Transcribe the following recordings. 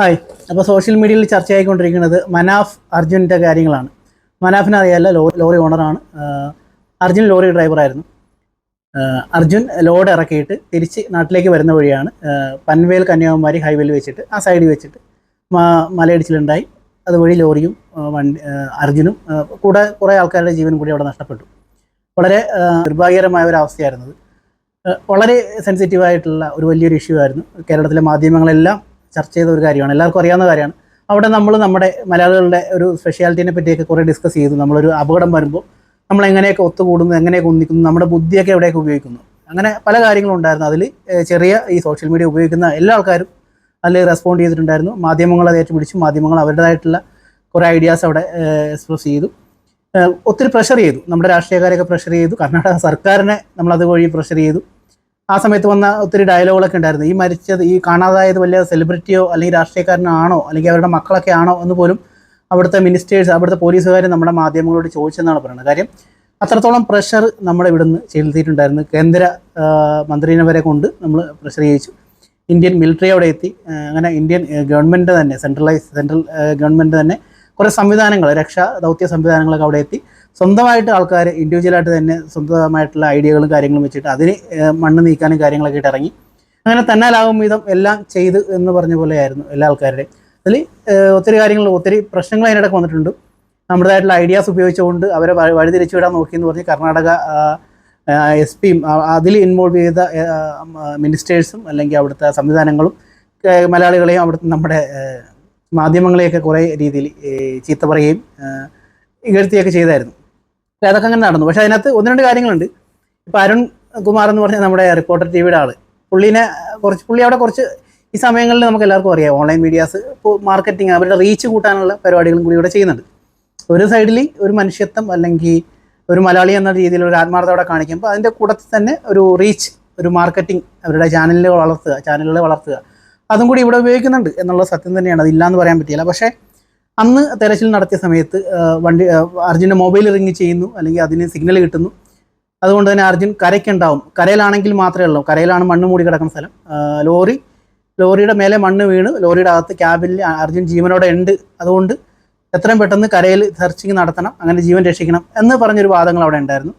Hi. അപ്പോൾ social മീഡിയയിൽ ചർച്ചയായിക്കൊണ്ടിരിക്കുന്നത് മനാഫ് അർജുന്റെ കാര്യങ്ങളാണ്. മനാഫിനെ അറിയാമല്ലോ ലോറി ഓണറാണ് അർജുൻ ലോറി ഡ്രൈവറായിരുന്നു അർജുൻ ലോഡ് ഇറക്കിയിട്ട് തിരിച്ച് നാട്ടിലേക്ക് വരുന്ന വഴിയാണ്. പൻവേൽ കന്യാകുമാരി ഹൈവേയിൽ വെച്ചിട്ട് ആ സൈഡിൽ വെച്ചിട്ട് മലയിടിച്ചിലുണ്ടായി. അതുവഴി ലോറിയും വണ്ടി അർജുനും കൂടെ കുറേ ആൾക്കാരുടെ ജീവനും കൂടി അവിടെ നഷ്ടപ്പെട്ടു. വളരെ നിർഭാഗ്യകരമായ ഒരു അവസ്ഥയായിരുന്നത്. വളരെ സെൻസിറ്റീവായിട്ടുള്ള ഒരു വലിയൊരു ഇഷ്യൂ ആയിരുന്നു. കേരളത്തിലെ മാധ്യമങ്ങളെല്ലാം ചർച്ച ചെയ്ത ഒരു കാര്യമാണ്. എല്ലാവർക്കും അറിയാവുന്ന കാര്യമാണ്. അവിടെ നമ്മൾ നമ്മുടെ മലയാളികളുടെ ഒരു സ്പെഷ്യാലിറ്റിനെ പറ്റിയൊക്കെ കുറേ ഡിസ്കസ് ചെയ്തു. നമ്മളൊരു അപകടം വരുമ്പോൾ നമ്മൾ എങ്ങനെയൊക്കെ ഒത്തുകൂടുന്നു എങ്ങനെയൊക്കെ ഒന്നിക്കുന്നു നമ്മുടെ ബുദ്ധിയൊക്കെ എവിടെയൊക്കെ ഉപയോഗിക്കുന്നു. അങ്ങനെ പല കാര്യങ്ങളും ഉണ്ടായിരുന്നു. അതിൽ ചെറിയ ഈ സോഷ്യൽ മീഡിയ ഉപയോഗിക്കുന്ന എല്ലാ ആൾക്കാരും അതിൽ റെസ്പോണ്ട് ചെയ്തിട്ടുണ്ടായിരുന്നു. മാധ്യമങ്ങൾ അത് ഏറ്റുപിടിച്ചു. മാധ്യമങ്ങൾ അവരുടേതായിട്ടുള്ള കുറേ ഐഡിയാസ് അവിടെ എക്സ്പ്രസ് ചെയ്തു. ഒത്തിരി പ്രഷർ ചെയ്തു. നമ്മുടെ രാഷ്ട്രീയക്കാരെയൊക്കെ പ്രഷർ ചെയ്തു. കർണാടക സർക്കാരിനെ നമ്മൾ അതുവഴി പ്രഷർ ചെയ്തു. ആ സമയത്ത് വന്ന ഒത്തിരി ഡയലോഗുകളൊക്കെ ഉണ്ടായിരുന്നു. ഈ മരിച്ചത് ഈ കാണാതായത് വലിയ സെലിബ്രിറ്റിയോ അല്ലെങ്കിൽ രാഷ്ട്രീയക്കാരനാണോ അല്ലെങ്കിൽ അവരുടെ മക്കളൊക്കെ ആണോ എന്ന് പോലും അവിടുത്തെ മിനിസ്റ്റേഴ്സ് അവിടുത്തെ പോലീസുകാർ നമ്മുടെ മാധ്യമങ്ങളോട് ചോദിച്ചെന്നാണ് പറയുന്നത്. കാര്യം അത്രത്തോളം പ്രഷർ നമ്മുടെ ഇവിടുന്ന് ചെലുത്തിയിട്ടുണ്ടായിരുന്നു. കേന്ദ്ര മന്ത്രിനെ വരെ കൊണ്ട് നമ്മൾ പ്രഷർ ചെയ്യിച്ചു. ഇന്ത്യൻ മിലിറ്ററി അവിടെ എത്തി. അങ്ങനെ ഇന്ത്യൻ ഗവൺമെന്റ് തന്നെ സെൻട്രലൈസ് സെൻട്രൽ ഗവൺമെന്റ് തന്നെ കുറേ സംവിധാനങ്ങൾ രക്ഷാ ദൗത്യ സംവിധാനങ്ങളൊക്കെ അവിടെ എത്തി. സ്വന്തമായിട്ട് ആൾക്കാർ ഇൻഡിവിജ്വലായിട്ട് തന്നെ സ്വന്തമായിട്ടുള്ള ഐഡിയകളും കാര്യങ്ങളും വെച്ചിട്ട് അതിന് മണ്ണ് നീക്കാനും കാര്യങ്ങളൊക്കെ ആയിട്ട് ഇറങ്ങി. അങ്ങനെ തന്നാലാകും വിധം എല്ലാം ചെയ്ത് എന്ന് പറഞ്ഞ പോലെയായിരുന്നു എല്ലാ ആൾക്കാരുടെയും. അതിൽ ഒത്തിരി കാര്യങ്ങൾ ഒത്തിരി പ്രശ്നങ്ങൾ അതിനിടയ്ക്ക് വന്നിട്ടുണ്ട്. നമ്മുടേതായിട്ടുള്ള ഐഡിയാസ് ഉപയോഗിച്ചുകൊണ്ട് അവരെ വഴി വഴിതിരിച്ചു വിടാൻ നോക്കി എന്ന് പറഞ്ഞ് കർണാടക എസ് പിയും അതിൽ ഇൻവോൾവ് ചെയ്ത മിനിസ്റ്റേഴ്സും അല്ലെങ്കിൽ അവിടുത്തെ സംവിധാനങ്ങളും മലയാളികളെയും അവിടുത്തെ നമ്മുടെ മാധ്യമങ്ങളെയൊക്കെ കുറേ രീതിയിൽ ചീത്ത പറയുകയും ഇകഴ്ത്തിയൊക്കെ ചെയ്തായിരുന്നു. അതൊക്കെ അങ്ങനെ നടന്നു. പക്ഷെ അതിനകത്ത് ഒന്ന് രണ്ട് കാര്യങ്ങളുണ്ട്. ഇപ്പോൾ അരുൺ കുമാർ എന്ന് പറഞ്ഞ നമ്മുടെ റിപ്പോർട്ടർ ടി വിയുടെ ആൾ. പുള്ളീനെ കുറച്ച് പുള്ളി അവിടെ കുറച്ച് ഈ സമയങ്ങളിൽ നമുക്ക് എല്ലാവർക്കും അറിയാം. ഓൺലൈൻ മീഡിയാസ് ഇപ്പോൾ മാർക്കറ്റിംഗ് അവരുടെ റീച്ച് കൂട്ടാനുള്ള പരിപാടികളും കൂടി ഇവിടെ ചെയ്യുന്നുണ്ട്. ഒരു സൈഡിൽ ഒരു മനുഷ്യത്വം അല്ലെങ്കിൽ ഒരു മലയാളി എന്ന രീതിയിൽ ഒരു ആത്മാർത്ഥത കാണിക്കുമ്പോൾ അതിന്റെ കൂടെ തന്നെ ഒരു റീച്ച് ഒരു മാർക്കറ്റിംഗ് അവരുടെ ചാനലിൽ വളർത്തുക ചാനലുകളെ വളർത്തുക. അതും കൂടി ഇവിടെ ഉപയോഗിക്കുന്നുണ്ട് എന്നുള്ള സത്യം തന്നെയാണ്. അതില്ലാന്ന് പറയാൻ പറ്റിയില്ല. പക്ഷേ അന്ന് തെരച്ചിൽ നടത്തിയ സമയത്ത് വണ്ടി അർജുന്റെ മൊബൈൽ റിങ് ചെയ്യുന്നു അല്ലെങ്കിൽ അതിന് സിഗ്നൽ കിട്ടുന്നു. അതുകൊണ്ട് തന്നെ അർജുൻ കരയ്ക്കുണ്ടാവും. കരയിലാണെങ്കിൽ മാത്രമേ ഉള്ളൂ. കരയിലാണ് മണ്ണ് മൂടി കിടക്കുന്ന സ്ഥലം. ലോറി ലോറിയുടെ മേലെ മണ്ണ് വീണ് ലോറിയുടെ അകത്ത് ക്യാബിൽ അർജുൻ ജീവനോടെ ഉണ്ട്. അതുകൊണ്ട് എത്രയും പെട്ടെന്ന് കരയിൽ സെർച്ചിങ് നടത്തണം അങ്ങനെ ജീവൻ രക്ഷിക്കണം എന്ന് പറഞ്ഞൊരു വാദങ്ങൾ അവിടെ ഉണ്ടായിരുന്നു.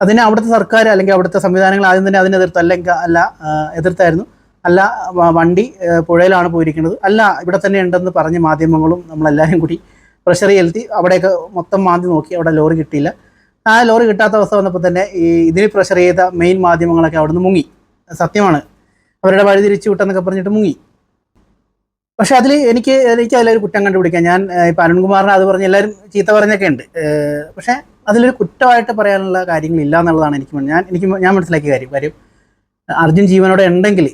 അതിനെ അവിടുത്തെ സർക്കാർ അല്ലെങ്കിൽ അവിടുത്തെ സംവിധാനങ്ങൾ ആദ്യം തന്നെ അതിനെ എതിർത്ത് അല്ലെങ്കിൽ അല്ല എതിർത്തായിരുന്നു. അല്ല വണ്ടി പുഴയിലാണ് പോയിരിക്കുന്നത്. അല്ല ഇവിടെ തന്നെ ഉണ്ടെന്ന് പറഞ്ഞ് മാധ്യമങ്ങളും നമ്മളെല്ലാവരും കൂടി പ്രഷർ ചെലുത്തി അവിടെയൊക്കെ മൊത്തം മാന്തി നോക്കി അവിടെ ലോറി കിട്ടിയില്ല. ആ ലോറി കിട്ടാത്ത അവസ്ഥ വന്നപ്പോൾ തന്നെ ഈ ഇതിന് പ്രഷർ ചെയ്ത മെയിൻ മാധ്യമങ്ങളൊക്കെ അവിടുന്ന് മുങ്ങി. സത്യമാണ്. അവരുടെ വഴി തിരിച്ചു വിട്ടെന്നൊക്കെ പറഞ്ഞിട്ട് മുങ്ങി. പക്ഷെ അതിൽ എനിക്ക് എനിക്ക് അതിലൊരു കുറ്റം കണ്ടുപിടിക്കാം. ഞാൻ ഇപ്പം അരുൺകുമാറിനെ അത് പറഞ്ഞ് എല്ലാവരും ചീത്ത പറഞ്ഞൊക്കെ ഉണ്ട്. പക്ഷേ അതിലൊരു കുറ്റമായിട്ട് പറയാനുള്ള കാര്യങ്ങളില്ല എന്നുള്ളതാണ് എനിക്ക് ഞാൻ എനിക്ക് ഞാൻ മനസ്സിലാക്കിയ കാര്യം. കാര്യം അർജുൻ ജീവനോടെ ഉണ്ടെങ്കിൽ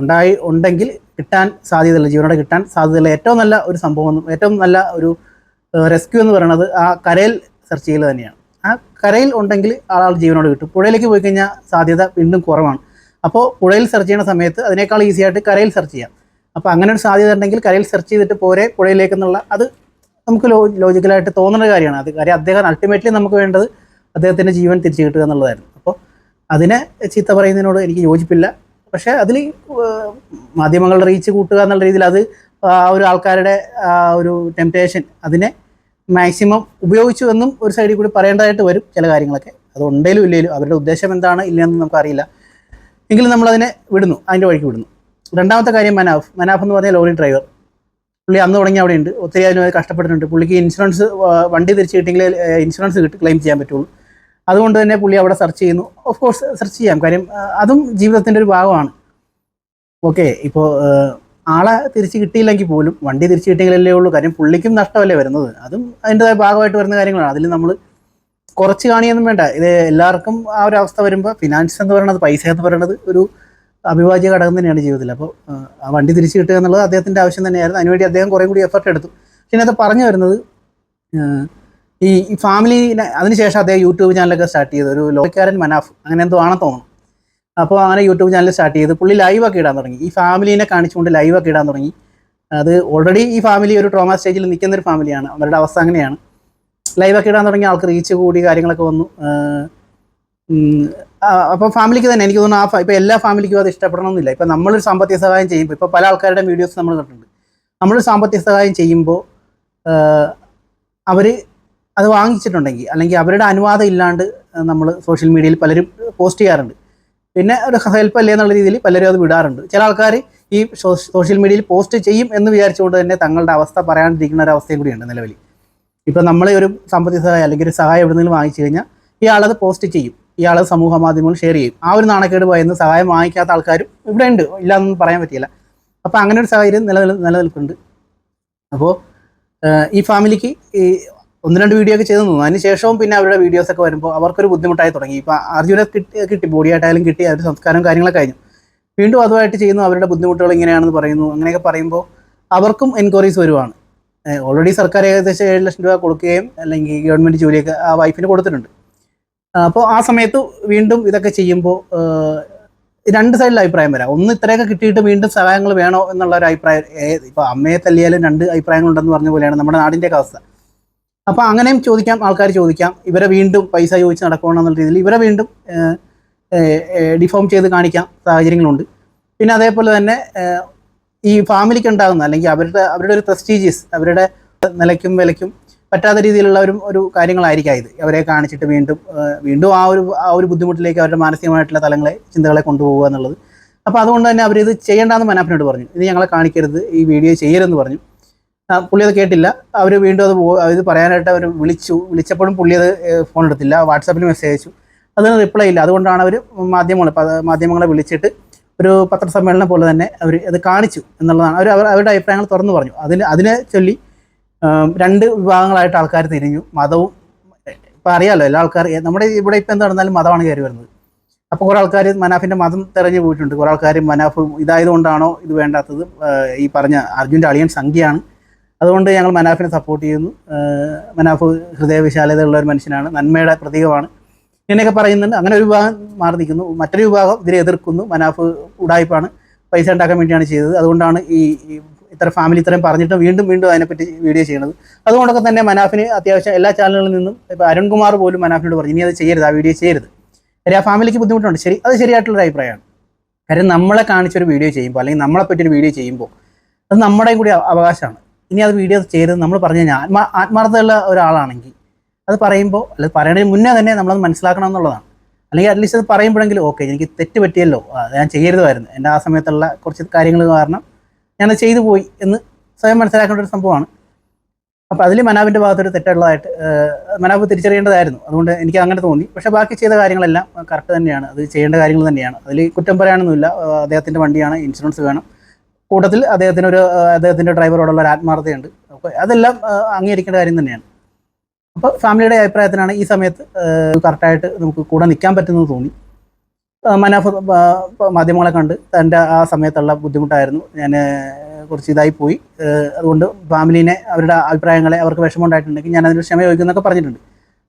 ഉണ്ടായി ഉണ്ടെങ്കിൽ കിട്ടാൻ സാധ്യതയില്ല. ജീവനോടെ കിട്ടാൻ സാധ്യതയില്ല. ഏറ്റവും നല്ല ഒരു സംഭവം ഏറ്റവും നല്ല ഒരു റെസ്ക്യൂ എന്ന് പറയുന്നത് ആ കരയിൽ സെർച്ച് ചെയ്യൽ തന്നെയാണ്. ആ കരയിൽ ഉണ്ടെങ്കിൽ ആളാൾ ജീവനോട് കിട്ടും. പുഴയിലേക്ക് പോയി കഴിഞ്ഞാൽ സാധ്യത വീണ്ടും കുറവാണ്. അപ്പോൾ പുഴയിൽ സെർച്ച് ചെയ്യുന്ന സമയത്ത് അതിനേക്കാൾ ഈസി ആയിട്ട് കരയിൽ സെർച്ച് ചെയ്യാം. അപ്പോൾ അങ്ങനെ ഒരു സാധ്യത ഉണ്ടെങ്കിൽ കരയിൽ സെർച്ച് ചെയ്തിട്ട് പോരെ പുഴയിലേക്ക് എന്നുള്ള അത് നമുക്ക് ലോ ലോജിക്കലായിട്ട് തോന്നുന്ന കാര്യമാണ്. അത് കാര്യം അദ്ദേഹം അൾട്ടിമേറ്റ്ലി നമുക്ക് വേണ്ടത് അദ്ദേഹത്തിന്റെ ജീവൻ തിരിച്ചു കിട്ടുക എന്നുള്ളതായിരുന്നു. അപ്പോൾ അതിനെ ചീത്ത പറയുന്നതിനോട് എനിക്ക് യോജിപ്പില്ല. പക്ഷേ അതിൽ മാധ്യമങ്ങൾ റീച്ച് കൂട്ടുക എന്നുള്ള രീതിയിൽ അത് ആ ഒരു ആൾക്കാരുടെ ആ ഒരു ടെംപ്റ്റേഷൻ അതിനെ മാക്സിമം ഉപയോഗിച്ചു എന്നും ഒരു സൈഡിൽ കൂടി പറയേണ്ടതായിട്ട് വരും ചില കാര്യങ്ങളൊക്കെ. അത് ഉണ്ടെങ്കിലും ഇല്ലെങ്കിലും അവരുടെ ഉദ്ദേശം എന്താണ് ഇല്ലയെന്ന് നമുക്കറിയില്ല. എങ്കിലും നമ്മളതിനെ വിടുന്നു അതിന്റെ വഴിക്ക് വിടുന്നു. രണ്ടാമത്തെ കാര്യം മനാഫ്. മനാഫ് എന്ന് പറഞ്ഞാൽ ലോറി ഡ്രൈവർ. പുള്ളി അന്ന് തുടങ്ങി അവിടെ ഉണ്ട്. ഒത്തിരി അതിന് കഷ്ടപ്പെട്ടിട്ടുണ്ട്. പുള്ളിക്ക് ഇൻഷുറൻസ് വണ്ടി തിരിച്ച് കിട്ടിയെങ്കിൽ ഇൻഷുറൻസ് കിട്ടി ക്ലെയിം ചെയ്യാൻ പറ്റുള്ളൂ. അതുകൊണ്ട് തന്നെ പുള്ളി അവിടെ സെർച്ച് ചെയ്യുന്നു. ഓഫ് കോഴ്സ് സെർച്ച് ചെയ്യാം. കാര്യം അതും ജീവിതത്തിന്റെ ഒരു ഭാഗമാണ്. ഓക്കെ ഇപ്പോൾ ആളെ തിരിച്ച് കിട്ടിയില്ലെങ്കിൽ പോലും വണ്ടി തിരിച്ച് കിട്ടിയെങ്കിലല്ലേ ഉള്ളൂ. കാര്യം പുള്ളിക്കും നഷ്ടമല്ലേ വരുന്നത്? അതും അതിന്റെതായ ഭാഗമായിട്ട് വരുന്ന കാര്യങ്ങളാണ്. അതിൽ നമ്മൾ കുറച്ച് കാണിയൊന്നും വേണ്ട. ഇത് എല്ലാവർക്കും ആ ഒരു അവസ്ഥ വരുമ്പോൾ ഫിനാൻസ് എന്ന് പറയുന്നത് പൈസ എന്ന് പറയുന്നത് ഒരു അഭിവാജ്യ ഘടകം തന്നെയാണ് ജീവിതത്തിൽ. അപ്പോൾ ആ വണ്ടി തിരിച്ച് കിട്ടുക എന്നുള്ളത് അദ്ദേഹത്തിന്റെ ആവശ്യം തന്നെയായിരുന്നു. അതിനുവേണ്ടി അദ്ദേഹം കുറേ കൂടി എഫർട്ട് എടുത്തു. പക്ഷേ ഇതിനകത്ത് പറഞ്ഞു വരുന്നത് ഈ ഫാമിലി അതിനുശേഷം അദ്ദേഹം യൂട്യൂബ് ചാനലൊക്കെ സ്റ്റാർട്ട് ചെയ്തു ഒരു ലോകക്കാരൻ മനാഫ് അങ്ങനെ എന്തോ ആണെന്ന് തോന്നുന്നു. അപ്പോൾ അങ്ങനെ യൂട്യൂബ് ചാനൽ സ്റ്റാർട്ട് ചെയ്ത് പുള്ളി ലൈവൊക്കെ ഇടാൻ തുടങ്ങി. ഈ ഫാമിലിനെ കാണിച്ചുകൊണ്ട് ലൈവൊക്കെ ഇടാൻ തുടങ്ങി. അത് ഓൾറെഡി ഈ ഫാമിലി ഒരു ട്രോമ സ്റ്റേജിൽ നിൽക്കുന്ന ഒരു ഫാമിലിയാണ് അവരുടെ അവസ്ഥ അങ്ങനെയാണ്. ലൈവൊക്കെ ഇടാൻ തുടങ്ങി ആൾക്ക് റീച്ച് കൂടി കാര്യങ്ങളൊക്കെ വന്നു. അപ്പോൾ ഫാമിലിക്ക് തന്നെ എനിക്ക് തോന്നുന്നു ആ ഇപ്പോൾ എല്ലാ ഫാമിലിക്കും അത് ഇഷ്ടപ്പെടണമെന്നില്ല. ഇപ്പോൾ നമ്മളൊരു സാമ്പത്തിക സഹായം ചെയ്യുമ്പോൾ ഇപ്പോൾ പല ആൾക്കാരുടെ വീഡിയോസ് നമ്മൾ കണ്ടിട്ടുണ്ട്. നമ്മൾ സാമ്പത്തിക സഹായം ചെയ്യുമ്പോൾ അവർ അത് വാങ്ങിച്ചിട്ടുണ്ടെങ്കിൽ അല്ലെങ്കിൽ അവരുടെ അനുവാദം ഇല്ലാണ്ട് നമ്മൾ സോഷ്യൽ മീഡിയയിൽ പലരും പോസ്റ്റ് ചെയ്യാറുണ്ട്. പിന്നെ ഒരു ഹെൽപ്പ് അല്ലേ എന്നുള്ള രീതിയിൽ പലരും അത് വിടാറുണ്ട്. ചില ആൾക്കാർ ഈ സോഷ്യൽ മീഡിയയിൽ പോസ്റ്റ് ചെയ്യും എന്ന് വിചാരിച്ചുകൊണ്ട് തന്നെ തങ്ങളുടെ അവസ്ഥ പറയാണ്ടിരിക്കുന്ന ഒരു അവസ്ഥയും കൂടിയുണ്ട് നിലവിൽ. ഇപ്പോൾ നമ്മൾ ഒരു സാമ്പത്തിക സഹായം അല്ലെങ്കിൽ ഒരു സഹായം എവിടെ നിന്നും വാങ്ങിച്ചു കഴിഞ്ഞാൽ ഇയാളത് പോസ്റ്റ് ചെയ്യും. ഇയാൾ സമൂഹ മാധ്യമങ്ങളിൽ ഷെയർ ചെയ്യും. ആ ഒരു നാണക്കേട് ഭയന്ന് സഹായം വാങ്ങിക്കാത്ത ആൾക്കാരും ഇവിടെ ഉണ്ട്. ഇല്ല എന്നൊന്നും പറയാൻ പറ്റില്ല. അപ്പോൾ അങ്ങനെ ഒരു സാഹചര്യം നിലനിൽ നിലനിൽക്കുന്നുണ്ട് അപ്പോൾ ഈ ഫാമിലിക്ക് ഈ ഒന്ന് രണ്ട് വീഡിയോ ഒക്കെ ചെയ്തു തോന്നുന്നു അതിന് ശേഷവും പിന്നെ അവരുടെ വീഡിയോസ് ഒക്കെ വരുമ്പോൾ അവർക്കൊരു ബുദ്ധിമുട്ടായി തുടങ്ങി. ഇപ്പോൾ അർജുനെ കിട്ടി കിട്ടി ബോഡി ആയിട്ടായാലും കിട്ടി അവരുടെ സംസ്കാരം കാര്യങ്ങളൊക്കെ കഴിഞ്ഞു. വീണ്ടും അതുമായിട്ട് ചെയ്യുന്നു അവരുടെ ബുദ്ധിമുട്ടുകൾ ഇങ്ങനെയാണെന്ന് പറയുന്നു. അങ്ങനെയൊക്കെ പറയുമ്പോൾ അവർക്കും എൻക്വയറീസ് വരുവാണ്. ഓൾറെഡി സർക്കാർ ഏകദേശം ഏഴ് ലക്ഷം രൂപ കൊടുക്കുകയും അല്ലെങ്കിൽ ഗവൺമെന്റ് ജോലിയൊക്കെ ആ വൈഫിന് കൊടുത്തിട്ടുണ്ട്. അപ്പോൾ ആ സമയത്ത് വീണ്ടും ഇതൊക്കെ ചെയ്യുമ്പോൾ രണ്ട് സൈഡിൽ അഭിപ്രായം വരാം. ഒന്ന് ഇത്രയൊക്കെ കിട്ടിയിട്ട് വീണ്ടും സഹായങ്ങൾ വേണോ എന്നുള്ള ഒരു അഭിപ്രായം ഇപ്പോൾ അമ്മയെ തല്ലിയാലും രണ്ട് അഭിപ്രായങ്ങളുണ്ടെന്ന് പറഞ്ഞ പോലെയാണ് നമ്മുടെ നാടിന്റെയൊക്കെ അവസ്ഥ. അപ്പോൾ അങ്ങനെയും ചോദിക്കാം ആൾക്കാർ ചോദിക്കാം. ഇവരെ വീണ്ടും പൈസ ചോദിച്ച് നടക്കണം എന്നുള്ള രീതിയിൽ ഇവരെ വീണ്ടും ഡിഫോം ചെയ്ത് കാണിക്കാം സാഹചര്യങ്ങളുണ്ട്. പിന്നെ അതേപോലെ തന്നെ ഈ ഫാമിലിക്ക് ഉണ്ടാകുന്ന അല്ലെങ്കിൽ അവരുടെ അവരുടെ ഒരു പ്രസ്റ്റീജിയസ് അവരുടെ നിലയ്ക്കും വിലയ്ക്കും പറ്റാത്ത രീതിയിലുള്ള ഒരു ഒരു കാര്യങ്ങളായിരിക്കാം ഇത്. അവരെ കാണിച്ചിട്ട് വീണ്ടും വീണ്ടും ആ ഒരു ആ ഒരു ബുദ്ധിമുട്ടിലേക്ക് അവരുടെ മാനസികമായിട്ടുള്ള തലങ്ങളെ ചിന്തകളെ കൊണ്ടുപോകുക എന്നുള്ളത്. അപ്പോൾ അതുകൊണ്ട് തന്നെ അവരിത് ചെയ്യേണ്ടെന്ന് മനാഫിനോട് പറഞ്ഞു. ഇത് ഞങ്ങളെ കാണിക്കരുത് ഈ വീഡിയോ ചെയ്യരുതെന്ന് പറഞ്ഞു. പുള്ളി അത് കേട്ടില്ല. അവർ വീണ്ടും അത് ഇത് പറയാനായിട്ട് അവർ വിളിച്ചു. വിളിച്ചപ്പോഴും പുള്ളി അത് ഫോൺ എടുത്തില്ല. വാട്സാപ്പിൽ മെസ്സേജ് അയച്ചു. അതിന് റിപ്ലൈ ഇല്ല. അതുകൊണ്ടാണ് അവർ മാധ്യമങ്ങൾ മാധ്യമങ്ങളെ വിളിച്ചിട്ട് ഒരു പത്രസമ്മേളനം പോലെ തന്നെ അവർ അത് കാണിച്ചു എന്നുള്ളതാണ്. അവർ അവരുടെ അഭിപ്രായങ്ങൾ തുറന്നു പറഞ്ഞു. അതിന് അതിനെ ചൊല്ലി രണ്ട് വിഭാഗങ്ങളായിട്ട് ആൾക്കാർ തിരിഞ്ഞു. മതവും ഇപ്പം അറിയാമല്ലോ എല്ലാ ആൾക്കാർ നമ്മുടെ ഇവിടെ ഇപ്പം എന്ത് നടന്നാലും മതമാണ് കയറി വരുന്നത്. അപ്പോൾ കുറേ ആൾക്കാർ മനാഫിന്റെ മതം തെരഞ്ഞു പോയിട്ടുണ്ട്. കുറേ ആൾക്കാർ മനാഫ് ഇതായതുകൊണ്ടാണോ ഇത് വേണ്ടാത്തത്? ഈ പറഞ്ഞ അർജുന്റെ അളിയൻ സംഖ്യയാണ്. അതുകൊണ്ട് ഞങ്ങൾ മനാഫിനെ സപ്പോർട്ട് ചെയ്യുന്നു. മനാഫ് ഹൃദയവിശാലതയുള്ള ഒരു മനുഷ്യനാണ്. നന്മയുടെ പ്രതീകമാണ്. ഇങ്ങനെയൊക്കെ പറയുന്നുണ്ട്. അങ്ങനെ ഒരു വിഭാഗം മാറി നിൽക്കുന്നു. മറ്റൊരു വിഭാഗം ഇതിനെ എതിർക്കുന്നു. മനാഫ് ഉടായ്പാണ്. പൈസ ഉണ്ടാക്കാൻ വേണ്ടിയാണ് ചെയ്തത്. അതുകൊണ്ടാണ് ഈ ഇത്ര ഫാമിലി ഇത്രയും പറഞ്ഞിട്ട് വീണ്ടും വീണ്ടും അതിനെപ്പറ്റി വീഡിയോ ചെയ്യണത്. അതുകൊണ്ടൊക്കെ തന്നെ മനാഫിന് അത്യാവശ്യം എല്ലാ ചാനലുകളിൽ നിന്നും ഇപ്പോൾ അരുൺകുമാർ പോലും മനാഫിനോട് പറഞ്ഞു ഇനി അത് ചെയ്യരുത്. ആ വീഡിയോ ചെയ്യരുത്. കാര്യം ആ ഫാമിലിക്ക് ബുദ്ധിമുട്ടുണ്ട്. ശരി അത് ശരിയായിട്ടുള്ളൊരു അഭിപ്രായമാണ്. കാര്യം നമ്മളെ കാണിച്ചൊരു വീഡിയോ ചെയ്യുമ്പോൾ അല്ലെങ്കിൽ നമ്മളെപ്പറ്റി ഒരു വീഡിയോ ചെയ്യുമ്പോൾ അത് നമ്മുടെയും കൂടി അവ- അവകാശമാണ്. ഇനി അത് വീഡിയോ ചെയ്ത് നമ്മൾ പറഞ്ഞു കഴിഞ്ഞാൽ ആത്മാ ആത്മാർത്ഥതയുള്ള ഒരാളാണെങ്കിൽ അത് പറയുമ്പോൾ അല്ല പറയണതിന് മുന്നേ തന്നെ നമ്മളത് മനസ്സിലാക്കണം എന്നുള്ളതാണ്. അല്ലെങ്കിൽ അറ്റ്ലീസ്റ്റ് അത് പറയുമ്പോഴെങ്കിലും ഓക്കെ എനിക്ക് തെറ്റ് പറ്റിയല്ലോ ഞാൻ ചെയ്യരുതായിരുന്നു. എന്റെ ആ സമയത്തുള്ള കുറച്ച് കാര്യങ്ങൾ കാരണം ഞാനത് ചെയ്തു പോയി എന്ന് സ്വയം മനസ്സിലാക്കേണ്ട ഒരു സംഭവമാണ്. അപ്പോൾ അതിൽ മനാവിന്റെ ഭാഗത്തൊരു തെറ്റുള്ളതായിട്ട് മനാബ് തിരിച്ചറിയേണ്ടതായിരുന്നു. അതുകൊണ്ട് എനിക്ക് അങ്ങനെ തോന്നി. പക്ഷേ ബാക്കി ചെയ്ത കാര്യങ്ങളെല്ലാം കറക്റ്റ് തന്നെയാണ്. അത് ചെയ്യേണ്ട കാര്യങ്ങൾ തന്നെയാണ്. അതിൽ കുറ്റം പറയാനൊന്നുമില്ല. അദ്ദേഹത്തിന്റെ വണ്ടിയാണ് ഇൻഷുറൻസ് വേണം. കൂട്ടത്തിൽ അദ്ദേഹത്തിന് ഒരു അദ്ദേഹത്തിന്റെ അദ്ദേഹത്തിന്റെ ഡ്രൈവറോടുള്ള ഒരു ആത്മാർത്ഥതയുണ്ട്. അപ്പോൾ അതെല്ലാം അംഗീകരിക്കേണ്ട കാര്യം തന്നെയാണ്. അപ്പോൾ ഫാമിലിയുടെ അഭിപ്രായത്തിനാണ് ഈ സമയത്ത് കറക്റ്റായിട്ട് നമുക്ക് കൂടെ നിൽക്കാൻ പറ്റുന്നത് തോന്നി. മനാഫ് മാധ്യമങ്ങളെ കണ്ട് തന്റെ ആ സമയത്തുള്ള ബുദ്ധിമുട്ടായിരുന്നു. ഞാൻ കുറച്ച് ഇതായി പോയി. അതുകൊണ്ട് ഫാമിലിനെ അവരുടെ അഭിപ്രായങ്ങളെ അവർക്ക് വിഷമം ഉണ്ടായിട്ടുണ്ടെങ്കിൽ ഞാൻ അതിന് ക്ഷമ ചോദിക്കുന്നൊക്കെ പറഞ്ഞിട്ടുണ്ട്.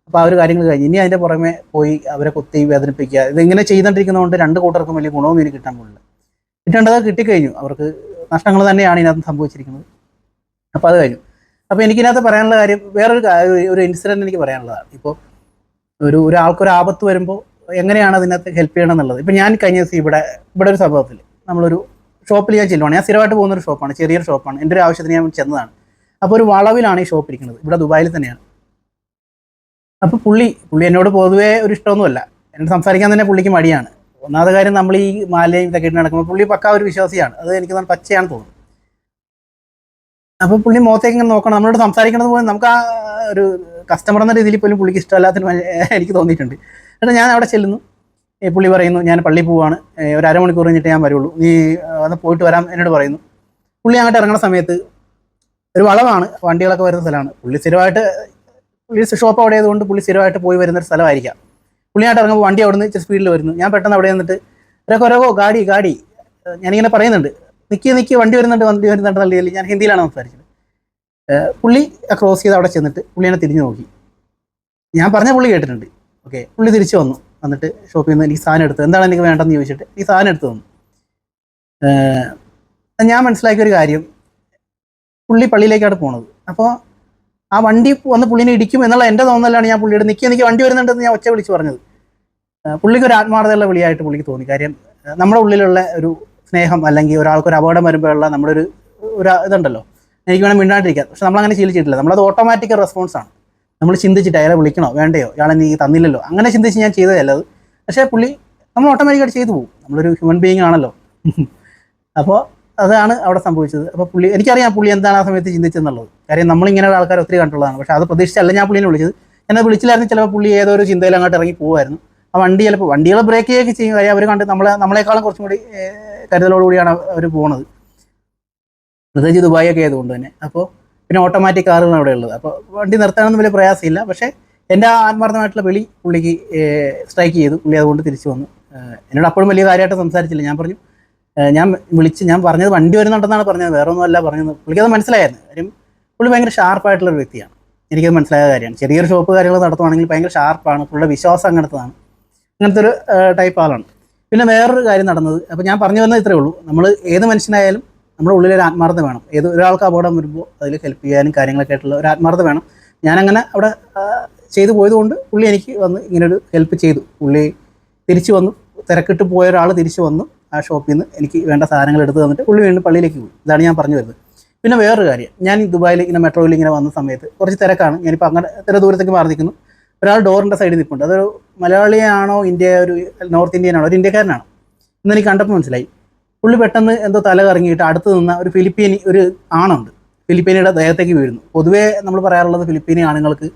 അപ്പോൾ ആ ഒരു കാര്യങ്ങൾ കഴിഞ്ഞ് ഇനി അതിന്റെ പുറമെ പോയി അവരെ കുത്തി വേദനിപ്പിക്കുക ഇതിങ്ങനെ ചെയ്തുകൊണ്ടിരിക്കുന്നതുകൊണ്ട് രണ്ട് കൂട്ടർക്കും വലിയ ഗുണവും ഇനി കിട്ടാൻ പോലുള്ളത് കിട്ടേണ്ടത് കിട്ടിക്കഴിഞ്ഞു. അവർക്ക് നഷ്ടങ്ങൾ തന്നെയാണ് ഇതിനകത്ത് സംഭവിച്ചിരിക്കുന്നത്. അപ്പോൾ അത് കഴിഞ്ഞു. അപ്പോൾ എനിക്കിതിനകത്ത് പറയാനുള്ള കാര്യം വേറൊരു ഒരു- ഇൻസിഡന്റ് എനിക്ക് പറയാനുള്ളതാണ്. ഇപ്പോൾ ഒരു ഒരാൾക്കൊരു ആപത്ത് വരുമ്പോൾ എങ്ങനെയാണ് അതിനകത്ത് ഹെൽപ്പ് ചെയ്യണം എന്നുള്ളത് ഇപ്പം ഞാൻ കഴിഞ്ഞ ദിവസം ഇവിടെ ഇവിടെ ഒരു സംഭവത്തിൽ നമ്മളൊരു ഷോപ്പിൽ ഞാൻ ചെല്ലുവാണ്. ഞാൻ സ്ഥിരമായിട്ട് പോകുന്ന ഒരു ഷോപ്പാണ് ചെറിയൊരു ഷോപ്പാണ് എന്റെ ഒരു ആവശ്യത്തിന് ഞാൻ ചെന്നതാണ്. അപ്പോൾ ഒരു വളവിലാണ് ഈ ഷോപ്പ് ഇരിക്കുന്നത്. ഇവിടെ ദുബായിൽ തന്നെയാണ്. അപ്പോൾ പുള്ളി പുള്ളി എന്നോട് പൊതുവേ ഒരു ഇഷ്ടമൊന്നുമല്ല. എന്നോട് സംസാരിക്കാൻ തന്നെ പുള്ളിക്ക് മടിയാണ്. ഒന്നാമത്തെ കാര്യം നമ്മൾ ഈ മാലയും ഇതൊക്കെ ഇട്ട് നടക്കുമ്പോൾ പുള്ളി പക്ക ഒരു വിശ്വാസിയാണ്. അത് എനിക്ക് പച്ചയാണ് തോന്നുന്നത് അപ്പോൾ പുള്ളി മുഖത്തേക്ക് ഇങ്ങനെ നോക്കണം. നമ്മളോട് സംസാരിക്കുന്നത് പോലും നമുക്ക് ആ ഒരു കസ്റ്റമർ എന്ന രീതിയിൽ പോലും പുള്ളിക്ക് ഇഷ്ടമല്ലാത്തൊരു എനിക്ക് തോന്നിയിട്ടുണ്ട്. എന്നിട്ട് ഞാൻ അവിടെ ചെല്ലുന്നു. പുള്ളി പറയുന്നു ഞാൻ പള്ളി പോവാണ്. ഒരു അരമണിക്കൂർ കഴിഞ്ഞിട്ട് ഞാൻ വരുള്ളൂ. നീ അത് പോയിട്ട് വരാം എന്നോട് പറയുന്നു. പുള്ളി അങ്ങോട്ട് ഇറങ്ങുന്ന സമയത്ത് ഒരു വളവാണ്. വണ്ടികളൊക്കെ വരുന്ന സ്ഥലമാണ്. പുള്ളി സ്ഥിരമായിട്ട് പുള്ളി ഷോപ്പ് അവിടെ ആയതുകൊണ്ട് പുള്ളി സ്ഥിരമായിട്ട് പോയി വരുന്ന ഒരു സ്ഥലമായിരിക്കാം. പുള്ളിയായിട്ട് ഇറങ്ങുമ്പോൾ വണ്ടി അവിടെ നിന്ന് സ്പീഡിൽ വരുന്നു. ഞാൻ പെട്ടെന്ന് അവിടെ നിന്നിട്ട് രഘോ രഘോ ഗാഡി ഗാഡി. ഞാനിങ്ങനെ പറയുന്നുണ്ട്. നിൽക്കി നിൽക്കി വണ്ടി വരുന്നുണ്ട് വണ്ടി വരുന്നുണ്ട് നല്ല രീതിയിൽ ഞാൻ ഹിന്ദിയിലാണ് സംസാരിച്ചത്. പുള്ളി ക്രോസ് ചെയ്ത് അവിടെ ചെന്നിട്ട് പുള്ളി എന്നെ തിരിഞ്ഞു നോക്കി. ഞാൻ പറഞ്ഞ പുള്ളി കേട്ടിട്ടുണ്ട്. ഓക്കെ പുള്ളി തിരിച്ചു വന്നു. വന്നിട്ട് ഷോപ്പിൽ നിന്ന് എനിക്ക് സാധനം എടുത്തു. എന്താണ് എനിക്ക് വേണ്ടതെന്ന് ചോദിച്ചിട്ട്? ഈ സാധനം എടുത്തു തന്നു. ഞാൻ മനസ്സിലാക്കിയ ഒരു കാര്യം പുള്ളി പള്ളിയിലേക്കാണ് പോണത്. അപ്പോൾ ആ വണ്ടി വന്ന് പുള്ളിനെ ഇടിക്കും എന്നുള്ള എന്റെ തോന്നലാണ് ഞാൻ പുള്ളിയുടെ നിൽക്കി എനിക്ക് വണ്ടി വരുന്നുണ്ടെന്ന് ഞാൻ ഒച്ച വിളിച്ച് പറഞ്ഞത്. പുള്ളിക്ക് ഒരു ആത്മാർത്ഥതയുള്ള വിളിയായിട്ട് പുള്ളിക്ക് തോന്നി. കാര്യം നമ്മുടെ ഉള്ളിലുള്ള ഒരു സ്നേഹം അല്ലെങ്കിൽ ഒരാൾക്ക് ഒരു അപകടം വരുമ്പോഴുള്ള നമ്മുടെ ഒരു ഒരു ഇതുണ്ടല്ലോ. എനിക്ക് വേണം മിണ്ടാണ്ടിരിക്കാം പക്ഷെ നമ്മളങ്ങനെ ശീലിച്ചിട്ടില്ല. നമ്മളത് ഓട്ടോമാറ്റിക് റെസ്പോൺസ് ആണ്. നമ്മൾ ചിന്തിച്ചിട്ട് അയാളെ വിളിക്കണോ വേണ്ടയോ ഇയാളെ നീ തന്നില്ലല്ലോ അങ്ങനെ ചിന്തിച്ച് ഞാൻ ചെയ്തതല്ല അത്. പക്ഷേ പുള്ളി നമ്മൾ ഓട്ടോമാറ്റിക്കായിട്ട് ചെയ്തു പോകും. നമ്മളൊരു ഹ്യൂമൻ ബീയിങ് ആണല്ലോ. അപ്പോൾ അതാണ് അവിടെ സംഭവിച്ചത്. അപ്പോൾ പുള്ളി എനിക്കറിയാം പുള്ളി എന്താണ് ആ സമയത്ത് ചിന്തിച്ചെന്നുള്ളത്. കാര്യം നമ്മളിങ്ങനെ ആൾക്കാർ ഒത്തിരി കണ്ടുള്ളതാണ്. പക്ഷെ അത് പ്രതീക്ഷിച്ചല്ല ഞാൻ പുള്ളിനെ വിളിച്ചത്. എന്നെ വിളിച്ചില്ലായിരുന്നു ചിലപ്പോൾ പുള്ളി ഏതോ ഒരു ചിന്തയിൽ അങ്ങോട്ട് ഇറങ്ങി പോകുമായിരുന്നു ആ വണ്ടി ചിലപ്പോൾ വണ്ടികൾ ബ്രേക്ക് ചെയ്യുകയൊക്കെ ചെയ്യും. കാര്യം അവർ കണ്ട് നമ്മളെ നമ്മളെക്കാളും കുറച്ചും കൂടി കരുതലോട് കരുതലോടുകൂടിയാണ് അവർ പോകുന്നത് പ്രത്യേകിച്ച് ദുബായൊക്കെ ആയതുകൊണ്ട് തന്നെ. അപ്പോൾ പിന്നെ ഓട്ടോമാറ്റിക് കാറുകളാണ് അവിടെ ഉള്ളത്. അപ്പോൾ വണ്ടി നിർത്താനൊന്നും വലിയ പ്രയാസമില്ല. പക്ഷേ എന്റെ ആത്മാർത്ഥമായിട്ടുള്ള വിളി പുള്ളിക്ക് സ്ട്രൈക്ക് ചെയ്തു. പുള്ളി അതുകൊണ്ട് തിരിച്ചു വന്നു. എന്നോട് അപ്പോഴും വലിയ കാര്യമായിട്ട് സംസാരിച്ചില്ല. ഞാൻ പറഞ്ഞു ഞാൻ വിളിച്ച് ഞാൻ പറഞ്ഞത് വണ്ടി വരുന്നുണ്ടെന്നാണ് പറഞ്ഞത് വേറെ ഒന്നുമല്ല പറഞ്ഞത് പുള്ളിക്കത് മനസ്സിലായിരുന്നു. കാര്യം പുള്ളി ഭയങ്കര ഷാർപ്പായിട്ടുള്ള ഒരു വ്യക്തിയാണ്. എനിക്കത് മനസ്സിലായ കാര്യമാണ്. ചെറിയൊരു ഷോപ്പ് കാര്യങ്ങൾ നടത്തുവാണെങ്കിൽ ഭയങ്കര ഷാർപ്പാണ് പുള്ളിയുടെ വിശ്വാസം അങ്ങനത്തതാണ്. അങ്ങനത്തെ ഒരു ടൈപ്പ് ആളാണ്. പിന്നെ വേറൊരു കാര്യം നടന്നത്. അപ്പോൾ ഞാൻ പറഞ്ഞു വന്നത് ഇത്രയേ ഉള്ളൂ. നമ്മൾ ഏത് മനുഷ്യനായാലും നമ്മുടെ ഉള്ളിലൊരു ആത്മാർത്ഥത വേണം. ഏത് ഒരാൾക്ക് അപകടം വരുമ്പോൾ അതിൽ ഹെൽപ്പ് ചെയ്യാനും കാര്യങ്ങളൊക്കെ ആയിട്ടുള്ള ഒരു ആത്മാർത്ഥത വേണം. ഞാനങ്ങനെ അവിടെ ചെയ്തു പോയതുകൊണ്ട് പുള്ളി എനിക്ക് വന്ന് ഇങ്ങനൊരു ഹെൽപ്പ് ചെയ്തു. പുള്ളി തിരിച്ചു വന്നു. തിരക്കിട്ട് പോയ ഒരാൾ തിരിച്ചു വന്നു. ആ ഷോപ്പിൽ നിന്ന് എനിക്ക് വേണ്ട സാധനങ്ങൾ എടുത്ത് തന്നിട്ട് പുള്ളി വീണ്ടും പള്ളിയിലേക്ക് പോയി. ഇതാണ് ഞാൻ പറഞ്ഞു വരുന്നത്. പിന്നെ വേറൊരു കാര്യം ഞാൻ ദുബായിൽ ഇങ്ങനെ മെട്രോയിൽ ഇങ്ങനെ വന്ന സമയത്ത് കുറച്ച് തിരക്കാണ്. ഞാനിപ്പോൾ അങ്ങനെ ഇത്ര ദൂരത്തേക്ക് മാറി നിൽക്കുന്നു ഒരാൾ ഡോറിന്റെ സൈഡിൽ നിൽപ്പുണ്ട് അതൊരു മലയാളിയാണോ ഇന്ത്യ ഒരു നോർത്ത് ഇന്ത്യൻ ആണോ ഒരു ഇന്ത്യക്കാരനാണോ. എന്ന് എനിക്ക് കണ്ടപ്പോൾ മനസ്സിലായി. പുള്ളി പെട്ടെന്ന് എന്തോ തല കറങ്ങിയിട്ട് അടുത്ത് നിന്ന ഒരു ഫിലിപ്പീനി ഒരു ആണുണ്ട്. ഫിലിപ്പീനിയുടെ ദേഹത്തേക്ക് വീഴുന്നു. പൊതുവേ നമ്മൾ പറയാറുള്ളത് ഫിലിപ്പീനി ആണുങ്ങൾക്ക്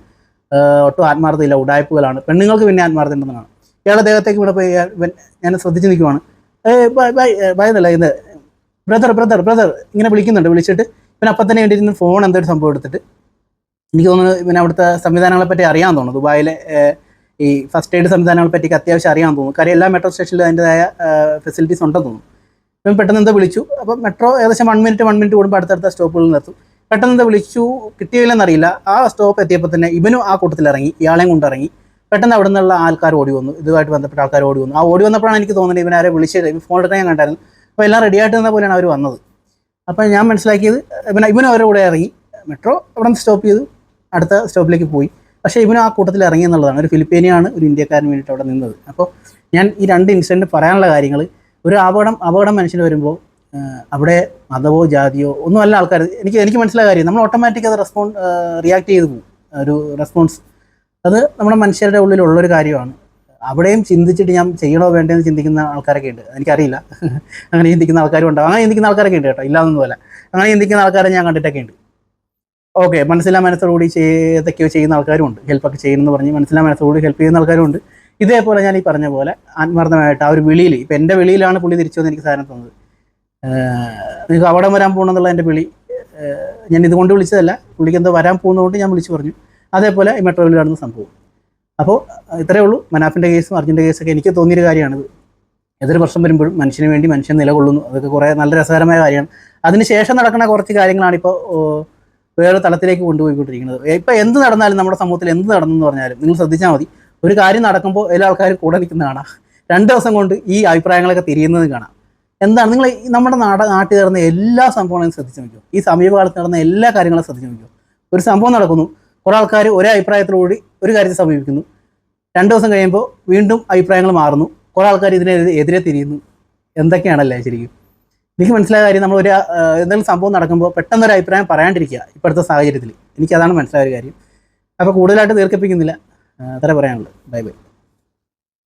ഒട്ടും ആത്മാർത്ഥയില്ല ഉടായ്പകളാണ്. പെണ്ണുങ്ങൾക്ക് പിന്നെ ആത്മാർത്ഥ ഉണ്ടെന്നാണ്. ഇയാളുടെ ദേഹത്തേക്ക് ഇവിടെ പോയി ഞാൻ ശ്രദ്ധിച്ച് നിൽക്കുവാണ്. ബൈ ഇത് ബ്രദർ ബ്രദർ ബ്രദർ ഇങ്ങനെ വിളിക്കുന്നുണ്ട് വിളിച്ചിട്ട്. പിന്നെ അപ്പം തന്നെ വേണ്ടിയിരുന്ന ഫോൺ എന്തൊരു സംഭവം എടുത്തിട്ട്. എനിക്ക് തോന്നുന്നു പിന്നെ അവിടുത്തെ സംവിധാനങ്ങളെ പറ്റി അറിയാൻ തോന്നുന്നു. ദുബായിലെ ഈ ഫസ്റ്റ് എയ്ഡ് സംവിധാനങ്ങളെ പറ്റി അത്യാവശ്യം അറിയാൻ തോന്നുന്നു. കാര്യം എല്ലാ മെട്രോ സ്റ്റേഷനിലും അതിന്റെതായ ഫെസിലിറ്റീസ് ഉണ്ടെന്ന് തോന്നുന്നു. ഇപ്പം പെട്ടെന്ന് എന്താ വിളിച്ചു. അപ്പം മെട്രോ ഏകദേശം വൺ മിനിറ്റ് വൺ മിനിറ്റ് കൂടുമ്പോൾ അടുത്തടുത്ത സ്റ്റോപ്പുകളിൽ നിർത്തും പെട്ടെന്ന് എന്താ വിളിച്ചു. കിട്ടിയില്ലെന്നറിയില്ല ആ സ്റ്റോപ്പ് എത്തിയപ്പോൾ തന്നെ ഇവനും ആ കൂട്ടത്തിൽ ഇറങ്ങി ഇയാളെയും കൊണ്ട് ഇറങ്ങി പെട്ടെന്ന് അവിടെ നിന്നുള്ള ആൾക്കാർ ഓടി വന്നു. ഇതുമായിട്ട് ബന്ധപ്പെട്ട ആൾക്കാർ ഓടി വന്നു. ആ ഓടി വന്നപ്പോഴാണ് എനിക്ക് തോന്നുന്നത് ഇവനാരെ വിളിച്ചത്. ഫോൺ എടുക്കാൻ ഞാൻ കണ്ടായിരുന്നു. അപ്പോൾ എല്ലാം റെഡി ആയിട്ട് നിന്ന പോലെയാണ് അവർ വന്നത്. അപ്പോൾ ഞാൻ മനസ്സിലാക്കിയത് ഇവൻ ഇവനും അവരുടെ കൂടെ ഇറങ്ങി. മെട്രോ അവിടെ നിന്ന് സ്റ്റോപ്പ് ചെയ്തു. അടുത്ത സ്റ്റോപ്പിലേക്ക് പോയി. പക്ഷേ ഇവനും ആ കൂട്ടത്തിൽ ഇറങ്ങി എന്നുള്ളതാണ്. ഒരു ഫിലിപ്പീനിയാണ് ഒരു ഇന്ത്യക്കാരൻ വേണ്ടിയിട്ട് അവിടെ നിന്നത്. അപ്പോൾ ഞാൻ ഈ രണ്ട് ഇൻസിഡന്റ് പറയാനുള്ള കാര്യങ്ങൾ ഒരു അപകടം അപകടം മനുഷ്യന് വരുമ്പോൾ അവിടെ മതമോ ജാതിയോ ഒന്നും അല്ല ആൾക്കാർ എനിക്ക് എനിക്ക് മനസ്സിലായ കാര്യം നമ്മൾ ഓട്ടോമാറ്റിക് അത് റെസ്പോൺ റിയാക്ട് ചെയ്ത് പോകും. ഒരു റെസ്പോൺസ് അത് നമ്മുടെ മനുഷ്യരുടെ ഉള്ളിലുള്ളൊരു കാര്യമാണ്. അവിടെയും ചിന്തിച്ചിട്ട് ഞാൻ ചെയ്യണോ വേണ്ടതെന്ന് ചിന്തിക്കുന്ന ആൾക്കാരൊക്കെ ഉണ്ട്. എനിക്കറിയില്ല. അങ്ങനെ ചിന്തിക്കുന്ന ആൾക്കാരും ഉണ്ടാവും. അങ്ങനെ ചിന്തിക്കുന്ന ആൾക്കാരൊക്കെ ഉണ്ട് കേട്ടോ. ഇല്ലാതൊന്നുമല്ല അങ്ങനെ ചിന്തിക്കുന്ന ആൾക്കാരെ ഞാൻ കണ്ടിട്ടൊക്കെ ഉണ്ട്. ഓക്കെ മനസ്സിലാ മനസ്സോടുകൂടി ചെയ്തൊക്കെയോ ചെയ്യുന്ന ആൾക്കാരും ഉണ്ട്. ഹെൽപ്പൊക്കെ ചെയ്യുമെന്ന് പറഞ്ഞ് മനസ്സിലാ മനസ്സോടുകൂടി ഹെൽപ്പ് ചെയ്യുന്ന ആൾക്കാരും ഉണ്ട്. ഇതേപോലെ ഞാൻ ഈ പറഞ്ഞ പോലെ ആത്മാർത്ഥമായിട്ട് ആ ഒരു വിളിയിൽ ഇപ്പം എന്റെ വിളിയിലാണ് പുള്ളി തിരിച്ചു വന്ന് എനിക്ക് സാധനം തന്നത്. നിങ്ങൾക്ക് അവിടെ വരാൻ പോകണമെന്നുള്ള എന്റെ വിളി. ഞാൻ ഇതുകൊണ്ട് വിളിച്ചതല്ല. പുള്ളിക്ക് എന്തോ വരാൻ പോകുന്നതുകൊണ്ട് ഞാൻ വിളിച്ചു പറഞ്ഞു. അതേപോലെ ഈ മെട്രോയിൽ നടന്ന സംഭവം. അപ്പോൾ ഇത്രയേ ഉള്ളൂ. മനാഫിന്റെ കേസും അർജുന്റെ കേസൊക്കെ എനിക്ക് തോന്നിയൊരു കാര്യമാണിത് ഏതൊരു വർഷം വരുമ്പോഴും മനുഷ്യന് വേണ്ടി മനുഷ്യൻ നിലകൊള്ളുന്നു. അതൊക്കെ കുറേ നല്ല രസകരമായ കാര്യമാണ്. അതിനുശേഷം നടക്കുന്ന കുറച്ച് കാര്യങ്ങളാണ് ഇപ്പോൾ വേറെ തലത്തിലേക്ക് കൊണ്ടുപോയിക്കൊണ്ടിരിക്കുന്നത്. ഇപ്പോൾ എന്ത് നടന്നാലും നമ്മുടെ സമൂഹത്തിൽ എന്ത് നടന്നെന്ന് പറഞ്ഞാലും നിങ്ങൾ ശ്രദ്ധിച്ചാൽ മതി. ഒരു കാര്യം നടക്കുമ്പോൾ എല്ലാ ആൾക്കാരും കൂടെ നിൽക്കുന്ന കാണാം. രണ്ട് ദിവസം കൊണ്ട് ഈ അഭിപ്രായങ്ങളൊക്കെ തിരിയുന്നത് കാണാം. എന്താണ് നിങ്ങൾ നമ്മുടെ നാട നാട്ടിൽ നടന്ന എല്ലാ സംഭവങ്ങളും ശ്രദ്ധിച്ച് നോക്കൂ ഈ സമീപകാലത്ത് നടന്ന എല്ലാ കാര്യങ്ങളും ശ്രദ്ധിച്ച് നോക്കൂ ഒരു സംഭവം നടക്കുന്നു. കുറേ ആൾക്കാർ ഒരേ അഭിപ്രായത്തിലൂടി ഒരു കാര്യത്തെ സമീപിക്കുന്നു. രണ്ട് ദിവസം കഴിയുമ്പോൾ വീണ്ടും അഭിപ്രായങ്ങൾ മാറുന്നു. കുറേ ആൾക്കാർ ഇതിനെതിരെ തിരിയുന്നു. എന്തൊക്കെയാണല്ലേ ശരിക്കും? എനിക്ക് മനസ്സിലായ കാര്യം ആ, എന്തെങ്കിലും സംഭവം നടക്കുമ്പോൾ പെട്ടെന്ന് ഒരു അഭിപ്രായം പറയാണ്ടിരിക്കുക ഇപ്പോഴത്തെ സാഹചര്യത്തിൽ എനിക്കതാണ് മനസ്സിലായ ഒരു കാര്യം. അപ്പോൾ കൂടുതലായിട്ട് ദീർഘിപ്പിക്കുന്നില്ല. അത്രേ പറയാനുള്ളത് ബൈ ബൈ.